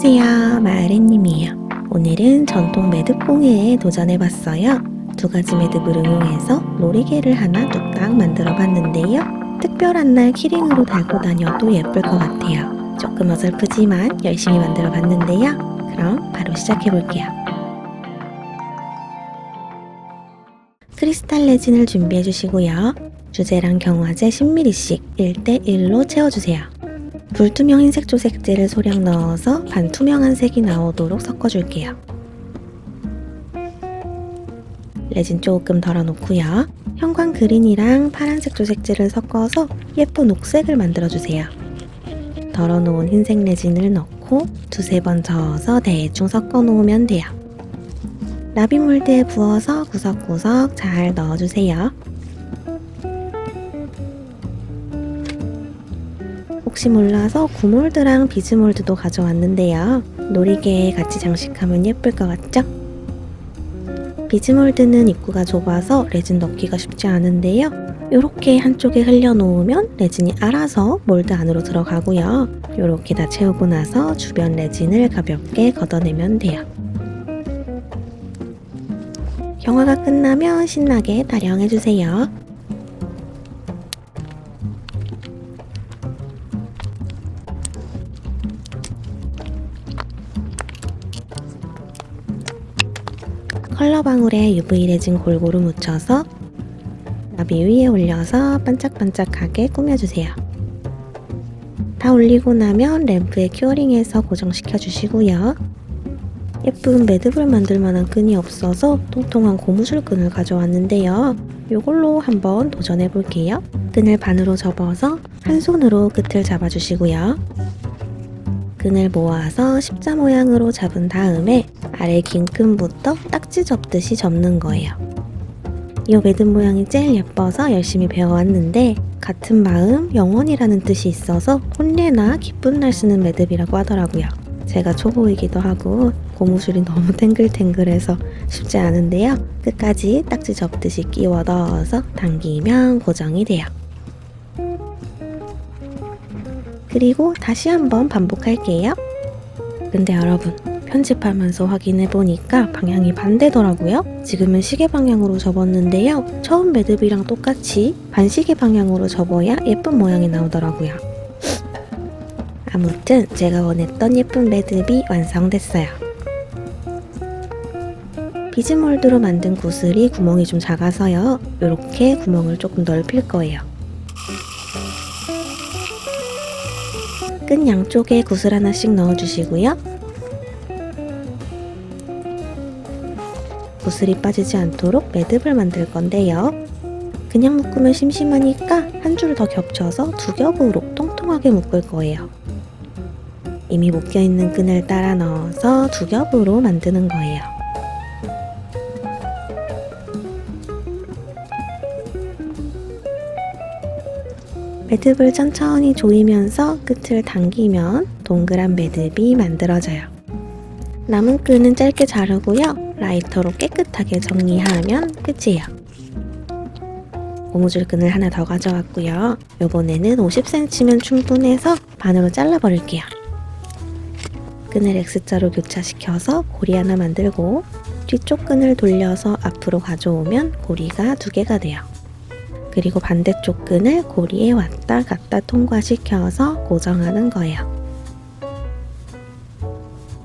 안녕하세요. 마을애님이에요. 오늘은 전통 매듭공예에 도전해봤어요. 두 가지 매듭을 응용해서 놀이개를 하나 뚝딱 만들어봤는데요. 특별한 날 키링으로 달고 다녀도 예쁠 것 같아요. 조금 어설프지만 열심히 만들어봤는데요. 그럼 바로 시작해볼게요. 크리스탈 레진을 준비해주시고요. 주제랑 경화제 10ml씩 1대1로 채워주세요. 불투명 흰색 조색제를 소량 넣어서 반투명한 색이 나오도록 섞어줄게요. 레진 조금 덜어놓고요. 형광 그린이랑 파란색 조색제를 섞어서 예쁜 옥색을 만들어주세요. 덜어놓은 흰색 레진을 넣고 두세 번 저어서 대충 섞어놓으면 돼요. 라비 몰드에 부어서 구석구석 잘 넣어주세요. 혹시 몰라서 구몰드랑 비즈몰드도 가져왔는데요. 놀이개에 같이 장식하면 예쁠 것 같죠? 비즈몰드는 입구가 좁아서 레진 넣기가 쉽지 않은데요. 이렇게 한쪽에 흘려놓으면 레진이 알아서 몰드 안으로 들어가고요. 이렇게 다 채우고 나서 주변 레진을 가볍게 걷어내면 돼요. 경화가 끝나면 신나게 타령해주세요. 컬러 방울에 UV 레진 골고루 묻혀서 나비 위에 올려서 반짝반짝하게 꾸며주세요. 다 올리고 나면 램프에 큐어링해서 고정시켜 주시고요. 예쁜 매듭을 만들 만한 끈이 없어서 통통한 고무줄 끈을 가져왔는데요. 이걸로 한번 도전해 볼게요. 끈을 반으로 접어서 한 손으로 끝을 잡아주시고요. 끈을 모아서 십자 모양으로 잡은 다음에 아래 긴 끈부터 딱지 접듯이 접는 거예요. 이 매듭 모양이 제일 예뻐서 열심히 배워왔는데 같은 마음 영원이라는 뜻이 있어서 혼례나 기쁜 날 쓰는 매듭이라고 하더라고요. 제가 초보이기도 하고 고무줄이 너무 탱글탱글해서 쉽지 않은데요. 끝까지 딱지 접듯이 끼워 넣어서 당기면 고정이 돼요. 그리고 다시 한번 반복할게요. 근데 여러분, 편집하면서 확인해 보니까 방향이 반대더라고요. 지금은 시계 방향으로 접었는데요. 처음 매듭이랑 똑같이 반시계 방향으로 접어야 예쁜 모양이 나오더라고요. 아무튼 제가 원했던 예쁜 매듭이 완성됐어요. 비즈몰드로 만든 구슬이 구멍이 좀 작아서요. 이렇게 구멍을 조금 넓힐 거예요. 끈 양쪽에 구슬 하나씩 넣어주시고요. 구슬이 빠지지 않도록 매듭을 만들 건데요. 그냥 묶으면 심심하니까 한 줄 더 겹쳐서 두 겹으로 통통하게 묶을 거예요. 이미 묶여있는 끈을 따라 넣어서 두 겹으로 만드는 거예요. 매듭을 천천히 조이면서 끝을 당기면 동그란 매듭이 만들어져요. 남은 끈은 짧게 자르고요. 라이터로 깨끗하게 정리하면 끝이에요. 고무줄 끈을 하나 더 가져왔고요. 요번에는 50cm면 충분해서 반으로 잘라버릴게요. 끈을 X자로 교차시켜서 고리 하나 만들고 뒤쪽 끈을 돌려서 앞으로 가져오면 고리가 두 개가 돼요. 그리고 반대쪽 끈을 고리에 왔다 갔다 통과시켜서 고정하는 거예요.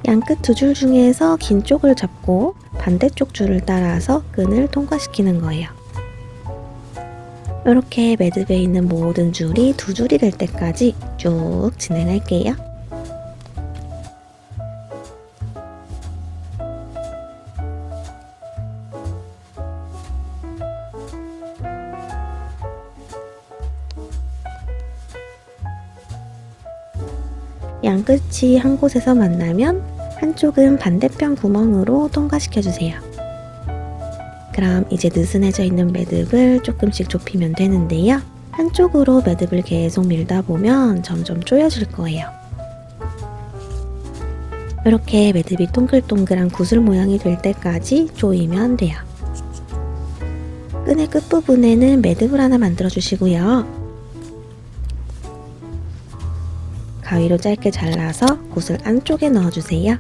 양끝 두 줄 중에서 긴 쪽을 잡고 반대쪽 줄을 따라서 끈을 통과시키는 거예요. 이렇게 매듭에 있는 모든 줄이 두 줄이 될 때까지 쭉 진행할게요. 양끝이 한 곳에서 만나면 한쪽은 반대편 구멍으로 통과시켜주세요. 그럼 이제 느슨해져 있는 매듭을 조금씩 좁히면 되는데요. 한쪽으로 매듭을 계속 밀다 보면 점점 쪼여질 거예요. 이렇게 매듭이 동글동글한 구슬 모양이 될 때까지 조이면 돼요. 끈의 끝부분에는 매듭을 하나 만들어 주시고요. 가위로 짧게 잘라서 곳을 안쪽에 넣어주세요.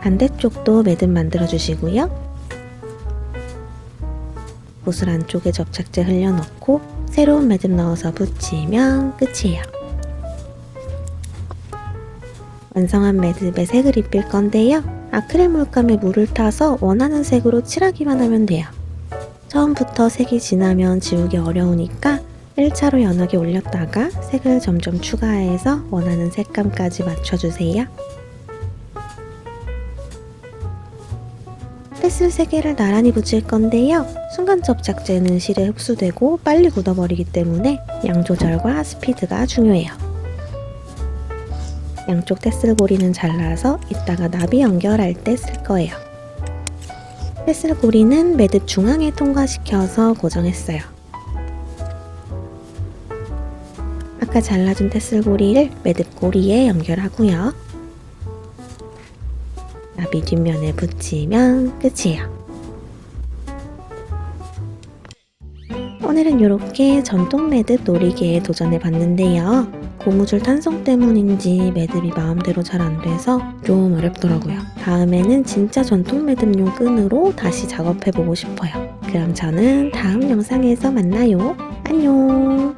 반대쪽도 매듭 만들어 주시고요. 곳을 안쪽에 접착제 흘려넣고 새로운 매듭 넣어서 붙이면 끝이에요. 완성한 매듭에 색을 입힐 건데요. 아크릴 물감에 물을 타서 원하는 색으로 칠하기만 하면 돼요. 처음부터 색이 진하면 지우기 어려우니까 1차로 연하게 올렸다가 색을 점점 추가해서 원하는 색감까지 맞춰주세요. 펜슬 3개를 나란히 붙일 건데요. 순간 접 착제는 실에 흡수되고 빨리 굳어버리기 때문에 양 조절과 스피드가 중요해요. 양쪽 테슬 고리는 잘라서 이따가 나비 연결할 때 쓸 거예요. 테슬 고리는 매듭 중앙에 통과시켜서 고정했어요. 아까 잘라준 테슬 고리를 매듭 고리에 연결하고요. 나비 뒷면에 붙이면 끝이에요. 오늘은 이렇게 전통 매듭 놀이기에 도전해 봤는데요. 고무줄 탄성 때문인지 매듭이 마음대로 잘 안 돼서 좀 어렵더라고요. 다음에는 진짜 전통 매듭용 끈으로 다시 작업해 보고 싶어요. 그럼 저는 다음 영상에서 만나요. 안녕!